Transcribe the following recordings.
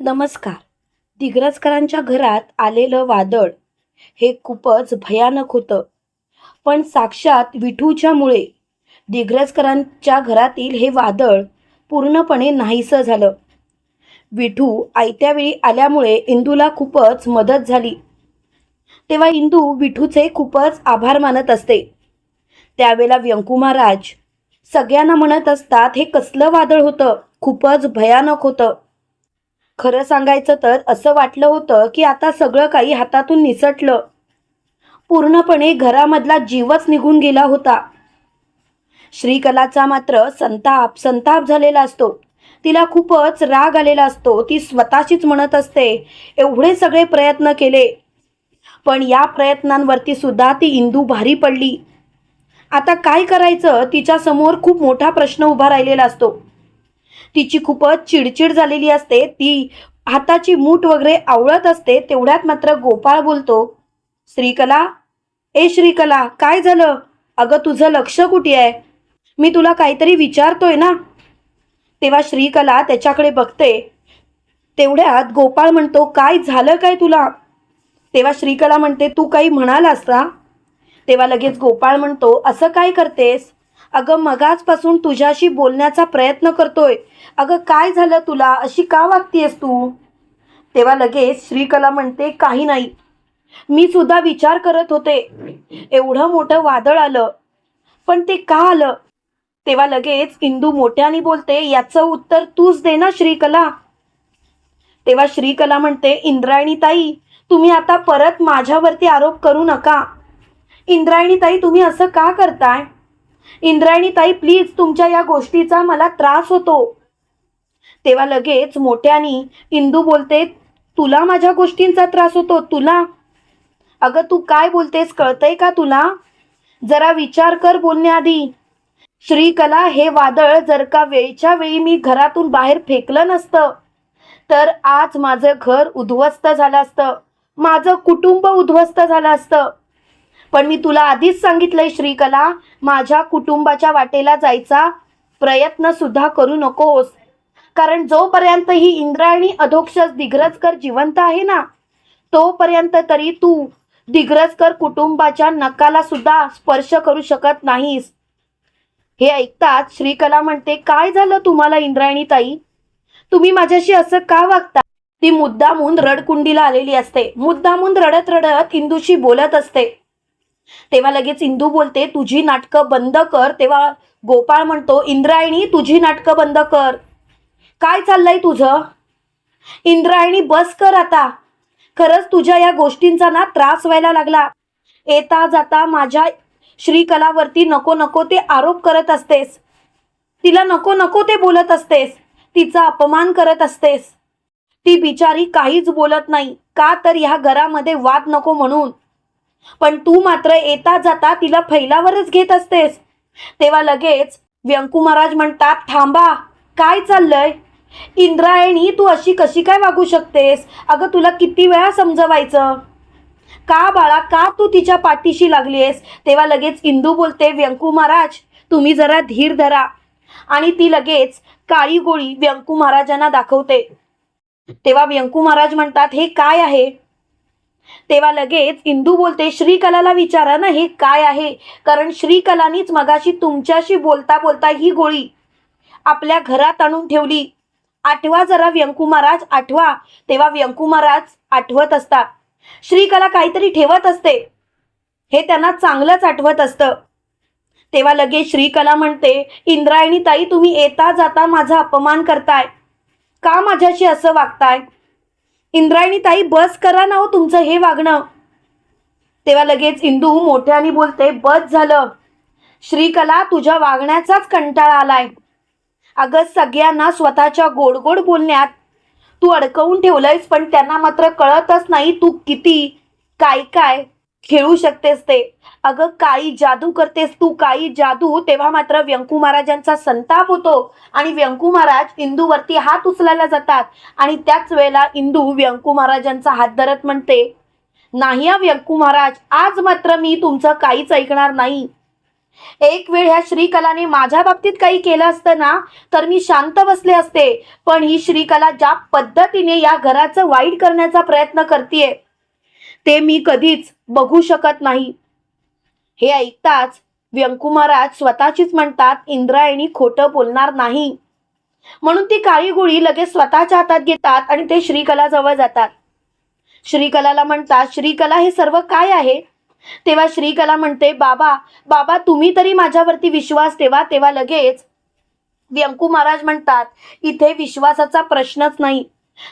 नमस्कार. दिग्रजकरांच्या घरात आलेलं वादळ हे खूपच भयानक होतं. पण साक्षात विठूच्यामुळे दिग्रजकरांच्या घरातील हे वादळ पूर्णपणे नाहीसं झालं. विठू आयत्यावेळी आल्यामुळे इंदूला खूपच मदत झाली. तेव्हा इंदू विठूचे खूपच आभार मानत असते. त्यावेळेला व्यंकू महाराज सगळ्यांना म्हणत असतात हे कसलं वादळ होतं? खूपच भयानक होतं. खरं सांगायचं तर असं वाटलं होतं की आता सगळं काही हातातून निसटलं. पूर्णपणे घरामधला जीवच निघून गेला होता. श्रीकलाचा मात्र संताप संताप झालेला असतो. तिला खूपच राग आलेला असतो. ती स्वतःशीच म्हणत असते एवढे सगळे प्रयत्न केले. पण या प्रयत्नांवरती सुद्धा ती इंदू भारी पडली. आता काय करायचं? तिच्यासमोर खूप मोठा प्रश्न उभा राहिलेला असतो. तिची खूपच चिडचिड झालेली असते. ती हाताची मूठ वगैरे आवळत असते. तेवढ्यात मात्र गोपाळ बोलतो श्रीकला ए श्रीकला काय झालं? अगं तुझं लक्ष कुठे आहे? मी तुला काहीतरी विचारतोय ना? तेव्हा श्रीकला त्याच्याकडे बघते. तेवढ्यात गोपाळ म्हणतो काय झालं काय तुला? तेव्हा श्रीकला म्हणते तू काही म्हणालास का? तेव्हा लगेच गोपाळ म्हणतो असं काय करतेस? अगं मगाचपासून तुझ्याशी बोलण्याचा प्रयत्न करतोय. अगं काय झालं तुला? अशी का वागतीयस तू? तेव्हा लगेच श्रीकला म्हणते काही नाही. मी सुद्धा विचार करत होते. एवढं मोठं वादळ आलं. पण ते का आलं? तेव्हा लगेच इंदू मोठ्याने बोलते याचं उत्तर तूच दे ना श्रीकला. तेव्हा श्रीकला म्हणते इंद्रायणी ताई तुम्ही आता परत माझ्यावरती आरोप करू नका. इंद्रायणी ताई तुम्ही असं का करताय? इंद्रायणीताई प्लीज तुमच्या या गोष्टीचा मला त्रास होतो. तेव्हा लगेच मोठ्यानी इंदू बोलते तुला माझ्या गोष्टींचा त्रास होतो तुला. अगं तू काय बोलतेस कळतंय का तुला? जरा विचार कर बोलण्याआधी. श्रीकला हे वादळ जर का वेळच्या वेळी मी घरातून बाहेर फेकलं नसतं तर आज माझं घर उद्ध्वस्त झालं असतं. माझं कुटुंब उद्ध्वस्त झालं असतं. पण मी तुला आधीच सांगितलंय श्रीकला माझ्या कुटुंबाच्या वाटेला जायचा प्रयत्न सुद्धा करू नकोस. कारण जोपर्यंत ही इंद्रायणी अधोक्षस दिग्रजकर जिवंत आहे ना तोपर्यंत तरी तू दिग्रजकर कुटुंबाच्या नकाला सुद्धा स्पर्श करू शकत नाहीस. हे ऐकताच श्रीकला म्हणते काय झालं तुम्हाला इंद्रायणी ताई? तुम्ही माझ्याशी असं का वागता? ती मुद्दामून रडकुंडीला आलेली असते. मुद्दामून रडत रडत इंदूशी बोलत असते. तेव्हा लगेच इंदू बोलते तुझी नाटकं बंद कर. तेव्हा गोपाळ म्हणतो इंद्रायणी तुझी नाटकं बंद कर. काय चाललंय तुझं? इंद्रायणी बस कर आता. खरंच तुझ्या या गोष्टींचा ना त्रास व्हायला लागला. येता जाता माझ्या श्रीकलावरती नको नको ते आरोप करत असतेस. तिला नको नको ते बोलत असतेस. तिचा अपमान करत असतेस. ती बिचारी काहीच बोलत नाही. का तर ह्या घरामध्ये वाद नको म्हणून. पण तू मात्र येता जाता तिला फैलावरच घेत असतेस. तेव्हा लगेच व्यंकू महाराज म्हणतात थांबा काय चाललंय? इंद्रायणी तू अशी कशी काय वागू शकतेस? अगं तुला किती वेळा समजवायचं? का बाळा का तू तिच्या पाठीशी लागलीयस? तेव्हा लगेच इंदू बोलते व्यंकू महाराज तुम्ही जरा धीर धरा. आणि ती लगेच काळी गोळी व्यंकू महाराजांना दाखवते. तेव्हा व्यंकू महाराज म्हणतात हे काय आहे? तेव्हा लगेच इंदू बोलते श्रीकलाला विचारा ना हे काय आहे? कारण श्रीकलानीच मगाशी तुमच्याशी बोलता बोलता ही गोळी आपल्या घरात आणून ठेवली. आठवा जरा व्यंकू महाराज आठवा. तेव्हा व्यंकू महाराज आठवत असतात. श्रीकला काहीतरी ठेवत असते. हे त्यांना चांगलंच आठवत असतं. तेव्हा लगेच श्रीकला म्हणते इंद्रायणी ताई तुम्ही येता जाता माझा अपमान करताय. का माझ्याशी असं वागताय? इंद्रायणी ताई बस करा ना हो तुमचं हे वागणं. तेव्हा लगेच इंदू मोठ्याने बोलते बस झालं. श्रीकला तुझ्या वागण्याचाच कंटाळा आलाय. अगं सगळ्यांना स्वतःच्या गोड गोड बोलण्यात तू अडकवून ठेवलंयस पण त्यांना मात्र कळतच नाही तू किती काय काय खेळू शकतेस ते. अगं काळी जादू करतेस तू. काळी जादू. तेव्हा मात्र व्यंकू महाराजांचा संताप होतो आणि व्यंकू महाराज इंदूवरती हात उचलायला जातात. आणि त्याच वेळेला इंदू व्यंकू महाराजांचा हात धरत म्हणते नाही हा व्यंकू महाराज आज मात्र मी तुमचं काहीच ऐकणार नाही. एक वेळ ह्या श्रीकलाने माझ्या बाबतीत काही केलं असतं ना तर मी शांत बसले असते. पण ही श्रीकला ज्या पद्धतीने या घराचं वाईट करण्याचा प्रयत्न करते ते मी कधीच बघू शकत नाही. हे ऐकताच व्यंकू महाराज स्वतःचीच म्हणतात इंद्रायणी खोटं बोलणार नाही. म्हणून ती काळी गोळी लगेच स्वतःच्या हातात घेतात आणि ते श्रीकलाजवळ जातात. श्रीकलाला म्हणतात श्रीकला हे सर्व काय आहे? तेव्हा श्रीकला म्हणते बाबा बाबा तुम्ही तरी माझ्यावरती विश्वास ठेवा. तेव्हा लगेच व्यंकू महाराज म्हणतात इथे विश्वासाचा प्रश्नच नाही.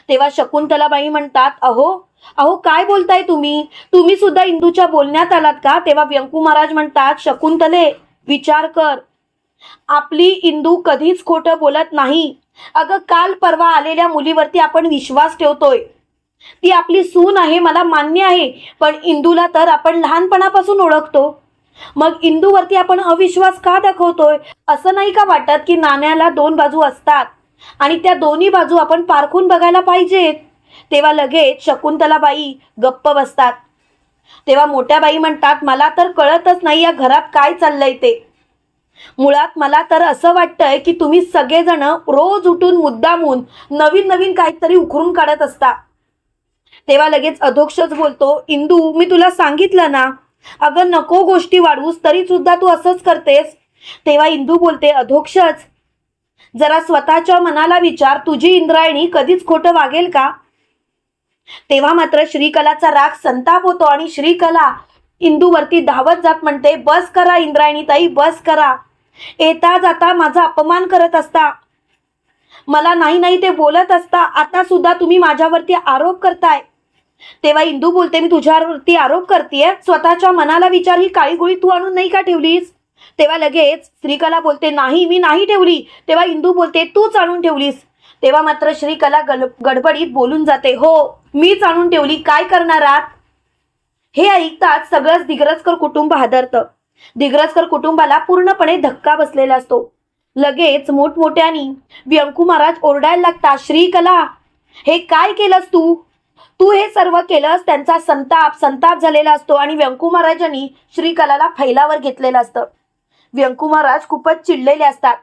तेव्हा शकुंतलाबाई म्हणतात अहो अहो काय बोलताय तुम्ही? तुम्ही सुद्धा इंदूच्या बोलण्यात आलात का? तेव्हा व्यंकू महाराज म्हणतात शकुंतले विचार कर. आपली इंदू कधीच खोटं बोलत नाही. अगं काल परवा आलेल्या मुलीवरती आपण विश्वास ठेवतोय. ती आपली सून आहे मला मान्य आहे पण इंदूला तर आपण लहानपणापासून ओळखतो. मग इंदूवरती आपण अविश्वास का दाखवतोय? असं नाही का वाटत की नाण्याला दोन बाजू असतात? आणि त्या दोन्ही बाजू आपण पारखून बघायला पाहिजेत. तेव्हा लगेच शकुंतलाबाई गप्प बसतात. तेव्हा मोठ्या बाई म्हणतात मला तर कळतच नाही या घरात काय चाललंय ते. मुळात मला तर असं वाटतंय की तुम्ही सगळेजण रोज उठून मुद्दामून नवीन नवीन काहीतरी उखरून काढत असता. तेव्हा लगेच अधोक्षच बोलतो इंदू मी तुला सांगितलं ना. अगं नको गोष्टी वाढवूस तरी सुद्धा तू असंच करतेस. तेव्हा इंदू बोलते अधोक्षच जरा स्वतःच्या मनाला विचार तुझी इंद्रायणी कधीच खोटं वागेल का? तेव्हा मात्र श्रीकलाचा राग संताप होतो आणि श्रीकला इंदूवरती धावत जात म्हणते बस करा इंद्रायणी ताई बस करा. येता जाता माझा अपमान करत असता. मला नाही नाही ते बोलत असता. आता सुद्धा तुम्ही माझ्यावरती आरोप करताय. तेव्हा इंदू बोलते मी तुझ्यावरती आरोप करतेय. स्वतःच्या मनाला विचार ही काळी गोळी तू आणून नाही का ठेवलीस? तेव्हा लगेच श्रीकला बोलते नाही मी नाही ठेवली. तेव्हा इंदू बोलते तूच आणून ठेवलीस. तेव्हा मात्र श्रीकला गल गडबडीत बोलून जाते हो मीच आणून ठेवली काय करणार आहात? हे ऐकताच सगळंच दिग्रजकर कुटुंब हादरतं. दिग्रजकर कुटुंबाला पूर्णपणे धक्का बसलेला असतो. लगेच मोठमोठ्यानी व्यंकू महाराज ओरडायला लागतात श्रीकला हे काय केलंस तू? तू हे सर्व केलंस त्यांचा संताप संताप झालेला असतो. आणि व्यंकू महाराजांनी श्रीकलाला फैलावर घेतलेलं असतं. व्यंकू महाराज खूपच चिडलेले असतात.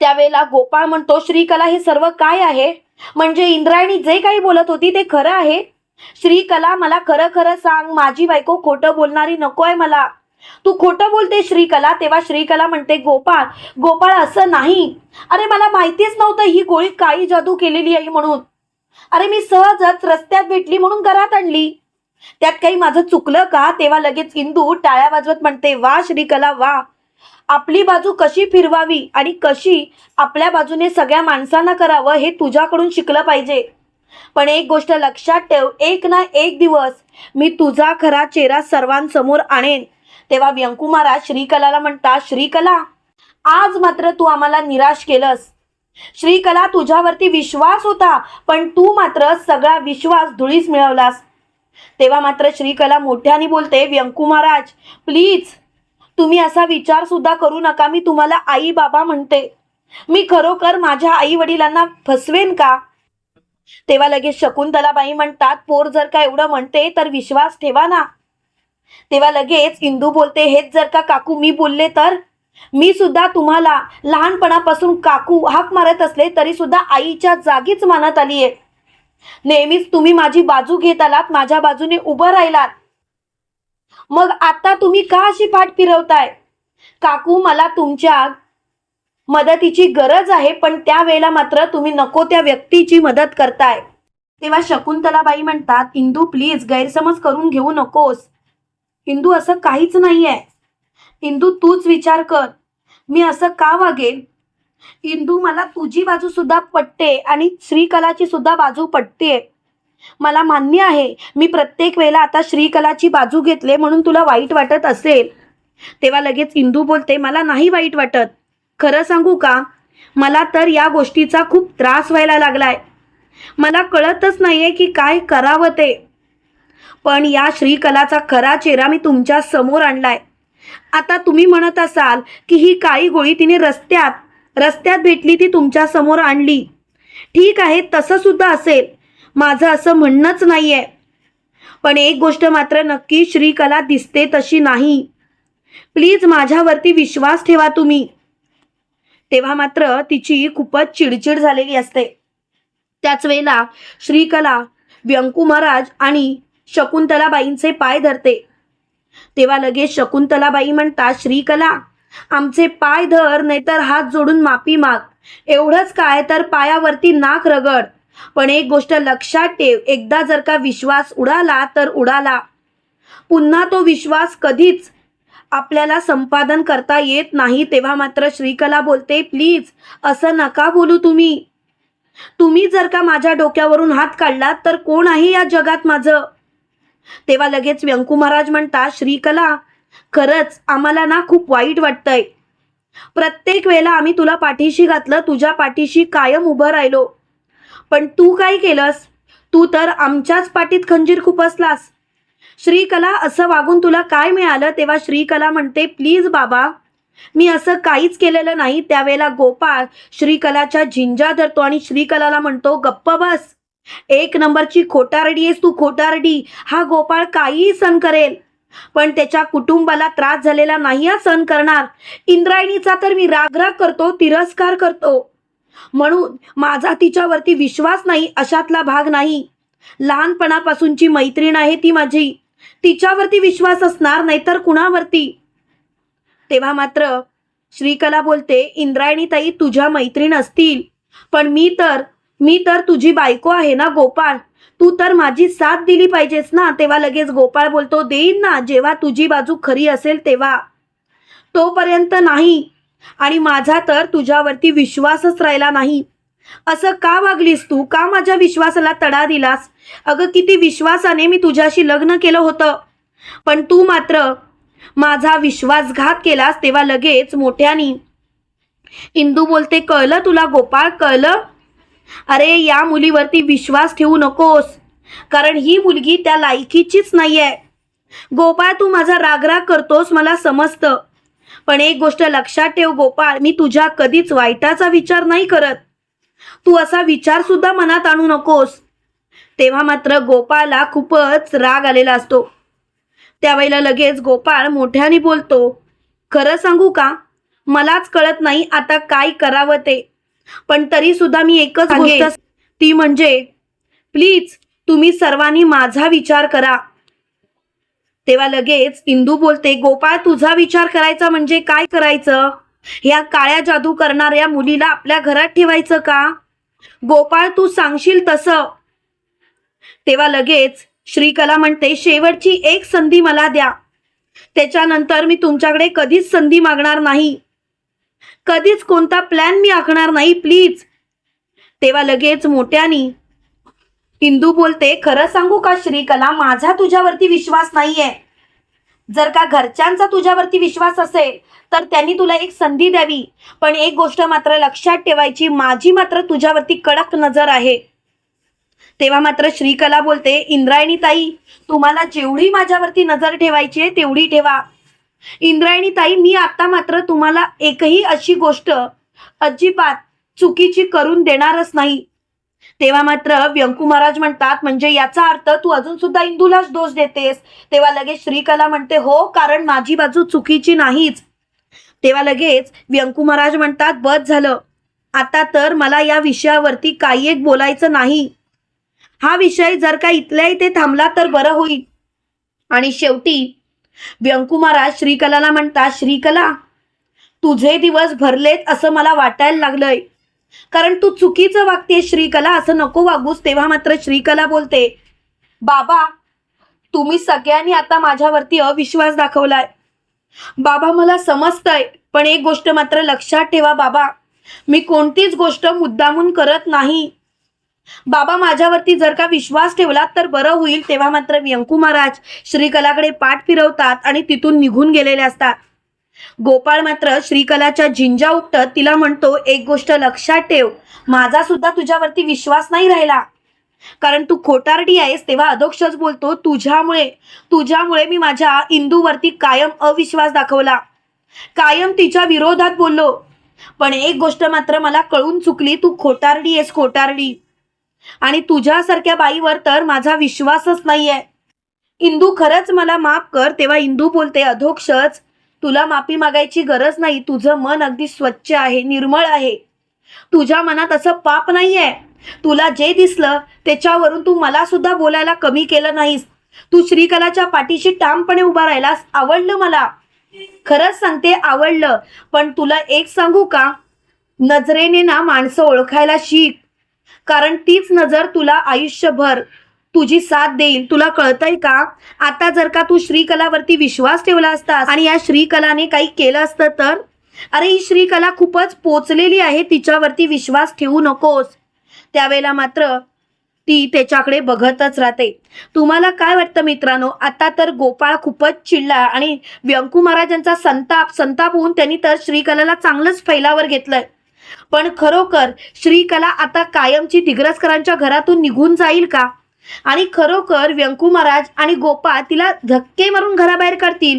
त्यावेळेला गोपाळ म्हणतो श्रीकला हे सर्व काय आहे? म्हणजे इंद्रायणी जे काही बोलत होती ते खरं आहे? श्रीकला मला खरं खरं सांग माझी बायको खोटं बोलणारी नकोय मला. तू खोटं बोलते श्रीकला तेव्हा श्रीकला म्हणते गोपाळ गोपाळ असं नाही. अरे मला माहितीच नव्हतं ही गोळी काळी जादू केलेली आहे म्हणून. अरे मी सहजच रस्त्यात भेटली म्हणून घरात आणली. त्यात काही माझं चुकलं का? तेव्हा लगेच इंदू टाळ्या वाजवत म्हणते वा श्रीकला वा. आपली बाजू कशी फिरवावी आणि कशी आपल्या बाजूने सगळ्या माणसांना करावं हे तुझ्याकडून शिकलं पाहिजे. पण एक गोष्ट लक्षात ठेव एक ना एक दिवस मी तुझा खरा चेहरा सर्वांसमोर आणेन. तेव्हा व्यंकू महाराज श्रीकलाला म्हणतात श्रीकला आज मात्र तू आम्हाला निराश केलंस. श्रीकला तुझ्यावरती विश्वास होता पण तू मात्र सगळा विश्वास धुळीस मिळवलास. तेव्हा मात्र श्रीकला मोठ्याने बोलते व्यंकू महाराज प्लीज तुम्ही असा विचार सुद्धा करू नका. मी तुम्हाला आई बाबा म्हणते. मी खरोखर माझ्या आई वडिलांना फसवेन का? तेव्हा लगेच शकुंतलाबाई म्हणतात पोर जर का एवढं म्हणते तर विश्वास ठेवा ना. तेव्हा लगेच इंदू बोलते हेच जर का काकू मी बोलले तर? मी सुद्धा तुम्हाला लहानपणापासून काकू हाक मारत असले तरी सुद्धा आईच्या जागीच मानत आली आहे नेहमीच तुम्ही माझी बाजू घेत आलात माझ्या बाजूने उभं राहिलात. मग आता तुम्ही का अशी पाठ फिरवताय? काकू मला तुमच्या मदतीची गरज आहे पण त्यावेळेला मात्र तुम्ही नको त्या व्यक्तीची मदत करताय. तेव्हा शकुंतलाबाई म्हणतात इंदू प्लीज गैरसमज करून घेऊ नकोस. इंदू असं काहीच नाहीये. इंदू तूच विचार कर. मी असं का वागेल इंदू मला तुझी बाजू सुद्धा पटते आणि श्रीकलाची सुद्धा बाजू पटते. मला मान्य आहे मी प्रत्येक वेळेला आता श्रीकलाची बाजू घेतले म्हणून तुला वाईट वाटत असेल. तेव्हा लगेच इंदू बोलते मला नाही वाईट वाटत. खरं सांगू का? मला तर या गोष्टीचा खूप त्रास व्हायला लागलाय. मला कळतच नाहीये की काय करावं ते. पण या श्रीकलाचा खरा चेहरा मी तुमच्यासमोर आणलाय. आता तुम्ही म्हणत असाल की ही काळी गोळी तिने रस्त्यात रस्त्यात भेटली ती तुमच्यासमोर आणली. ठीक आहे तसं सुद्धा असेल. माझं असं म्हणणंच नाहीये. पण एक गोष्ट मात्र नक्की श्रीकला दिसते तशी नाही. प्लीज माझ्यावरती विश्वास ठेवा तुम्ही. तेव्हा मात्र तिची खूपच चिडचिड झालेली असते. त्याच वेळेला श्रीकला व्यंकू महाराज आणि शकुंतलाबाईंचे पाय धरते. तेव्हा लगेच शकुंतलाबाई म्हणतात श्रीकला आमचे पाय धर नाहीतर हात जोडून माफी माग. एवढंच काय तर पायावरती नाक रगड. पण एक गोष्ट लक्षात ठेव एकदा जर का विश्वास उडाला तर उडाला. पुन्हा तो विश्वास कधीच आपल्याला संपादन करता येत नाही तेव्हा मात्र श्रीकला बोलते प्लीज असं नका बोलू तुम्ही. तुम्ही जर का माझ्या डोक्यावरून हात काढलात तर कोण आहे या जगात माझं? तेव्हा लगेच व्यंकू महाराज म्हणता श्रीकला खरंच आम्हाला ना खूप वाईट वाटतंय. प्रत्येक वेळेला आम्ही तुला पाठीशी घातलं तुझ्या पाठीशी कायम उभं राहिलो. पण तू काय केलंस? तू तर आमच्याच पाठीत खंजीर खुपसलास. श्रीकला असं वागून तुला काय मिळालं तेव्हा श्रीकला म्हणते प्लीज बाबा मी असं काहीच केलेलं नाही. त्यावेळेला गोपाळ श्रीकलाच्या झिंजा धरतो आणि श्रीकलाला म्हणतो गप्प बस. एक नंबरची खोटारडी आहेस तू खोटारडी. हा गोपाळ काहीही सण करेल. पण त्याच्या कुटुंबाला त्रास झालेला नाही सहन सण करणार. इंद्रायणीचा तर मी रागराग करतो तिरस्कार करतो. म्हणून माझा तिच्यावरती विश्वास नाही अशातला भाग नाही. लहानपणापासूनची मैत्रीण आहे ती माझी. तिच्यावरती विश्वास असणार नाहीतर कुणावरती? तेव्हा मात्र श्रीकला बोलते इंद्रायणी ताई तुझ्या मैत्रीण असतील. पण मी तर मी तर तुझी बायको आहे ना गोपाळ. तू तर माझी साथ दिली पाहिजेस ना. तेव्हा लगेच गोपाळ बोलतो देईन ना जेव्हा तुझी बाजू खरी असेल तेव्हा. तोपर्यंत नाही. आणि माझा तर तुझ्यावरती विश्वासच राहिला नाही. असं का वागलीस तू? का माझ्या विश्वासाला तडा दिलास? अगं किती विश्वासाने मी तुझ्याशी लग्न केलं होतं. पण तू मात्र माझा विश्वासघात केलास तेव्हा लगेच मोठ्यानी. इंदू बोलते कळलं तुला गोपाळ? कळलं? अरे या मुलीवरती विश्वास ठेवू नकोस. कारण ही मुलगी त्या लायकीचीच नाही आहे गोपाळ तू माझा रागराग करतोस मला समजतं. पण एक गोष्ट लक्षात ठेव गोपाळ मी तुझ्या कधीच वाईटाचा विचार नाही करत. तू असा विचार सुद्धा मनात आणू नकोस. तेव्हा मात्र गोपाळला खूपच राग आलेला असतो. त्यावेळेला लगेच गोपाळ मोठ्याने बोलतो खरं सांगू का? मलाच कळत नाही आता काय करावं ते. पण तरी सुद्धा मी एकच गोष्ट ती म्हणजे प्लीज तुम्ही सर्वांनी माझा विचार करा. तेव्हा लगेच इंदू बोलते गोपाळ तुझा विचार करायचा म्हणजे काय करायचं? ह्या काळ्या जादू करणाऱ्या मुलीला आपल्या घरात ठेवायचं का? गोपाळ तू सांगशील तसं. तेव्हा लगेच श्रीकला म्हणते शेवटची एक संधी मला द्या. त्याच्यानंतर मी तुमच्याकडे कधीच संधी मागणार नाही. कधीच कोणता प्लॅन मी आखणार नाही प्लीज तेव्हा लगेच मोठ्यानी इंदू बोलते खरं सांगू का श्रीकला माझा तुझ्यावरती विश्वास नाहीये. जर का घरच्यांचा तुझ्यावरती विश्वास असेल तर त्यांनी तुला एक संधी द्यावी. पण एक गोष्ट मात्र लक्षात ठेवायची माझी मात्र तुझ्यावरती कडक नजर आहे. तेव्हा मात्र श्रीकला बोलते इंद्रायणी ताई तुम्हाला जेवढी माझ्यावरती नजर ठेवायची आहे तेवढी ठेवा. इंद्रायणी ताई मी आता मात्र तुम्हाला एकही अशी गोष्ट अजिबात चुकीची करून देणारच नाही. तेव्हा मात्र व्यंकू महाराज म्हणतात म्हणजे याचा अर्थ तू अजून सुद्धा इंदूलाच दोष देतेस. तेव्हा लगेच श्रीकला म्हणते हो कारण माझी बाजू चुकीची नाहीच. तेव्हा लगेच व्यंकू महाराज म्हणतात बस झालं. आता तर मला या विषयावरती काही एक बोलायचं नाही. हा विषय जर का इथल्या इथे थांबला तर बरं होईल. आणि शेवटी व्यंकुमाराज श्रीकलाला म्हणतात श्रीकला तुझे दिवस भरलेत असं मला वाटायला लागलंय. कारण तू चुकीचं वागते श्रीकला असं नको वागूस. तेव्हा मात्र श्रीकला बोलते बाबा तुम्ही सगळ्यांनी आता माझ्यावरती अविश्वास दाखवलाय. बाबा मला समजतंय पण एक गोष्ट मात्र लक्षात ठेवा बाबा. मी कोणतीच गोष्ट मुद्दामून करत नाही. बाबा माझ्यावरती जर का विश्वास ठेवलात तर बरं होईल तेव्हा मात्र व्यंकू महाराज श्रीकलाकडे पाठ फिरवतात आणि तिथून निघून गेलेले असतात. गोपाळ मात्र श्रीकलाच्या झिंजा उपटत तिला म्हणतो एक गोष्ट लक्षात ठेव माझा सुद्धा तुझ्यावरती विश्वास नाही राहिला. कारण तू खोटारडी आहेस तेव्हा अधोक्षच बोलतो तुझ्यामुळे तुझ्यामुळे मी माझ्या इंदूवरती कायम अविश्वास दाखवला. कायम तिच्या विरोधात बोललो. पण एक गोष्ट मात्र मला कळून चुकली तू खोटारडी आहेस खोटारडी. आणि तुझ्यासारख्या बाईवर तर माझा विश्वासच नाहीये. इंदू खरंच मला माफ कर तेव्हा इंदू बोलते अधोक्षच तुला माफी मागायची गरज नाही. तुझं मन अगदी स्वच्छ आहे निर्मळ आहे. तुझ्या मनात असं पाप नाहीये. तुला जे दिसलं त्याच्यावरून तू मला सुद्धा बोलायला कमी केलं नाहीस. तू श्रीकलाच्या पाठीशी ठामपणे उभा राहिलास आवडलं मला. खरंच सांगते आवडलं. पण तुला एक सांगू का? नजरेने ना माणसं ओळखायला शिक. कारण तीच नजर तुला आयुष्यभर तुझी साथ देईल. तुला कळतंय का? आता जर का तू श्रीकलावरती विश्वास ठेवला असतास आणि या श्रीकलाने काही केलं असतं तर? अरे ही श्रीकला खूपच पोचलेली आहे. तिच्यावरती विश्वास ठेवू नकोस. त्यावेळेला मात्र ती त्याच्याकडे बघतच राहते. तुम्हाला काय वाटतं मित्रांनो? आता तर गोपाळ खूपच चिडला आणि व्यंकू महाराजांचा संताप संताप होऊन त्यांनी तर श्रीकलाला चांगलंच फैलावर घेतलंय. पण खरोखर श्रीकला आता कायमची दिग्रसकरांच्या घरातून निघून जाईल का? आणि खरोखर व्यंकू महाराज आणि गोपाळ तिला धक्के मारून घराबाहेर काढतील?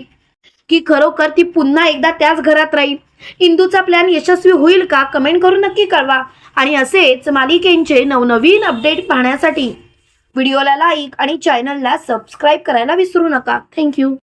की खरोखर ती पुन्हा एकदा त्याच घरात राहील? इंदूचा प्लॅन यशस्वी होईल का? कमेंट करून नक्की कळवा. आणि असेच मालिकेंचे नवनवीन अपडेट पाहण्यासाठी. व्हिडिओला लाईक आणि चॅनलला सबस्क्राईब करायला विसरू नका. थँक्यू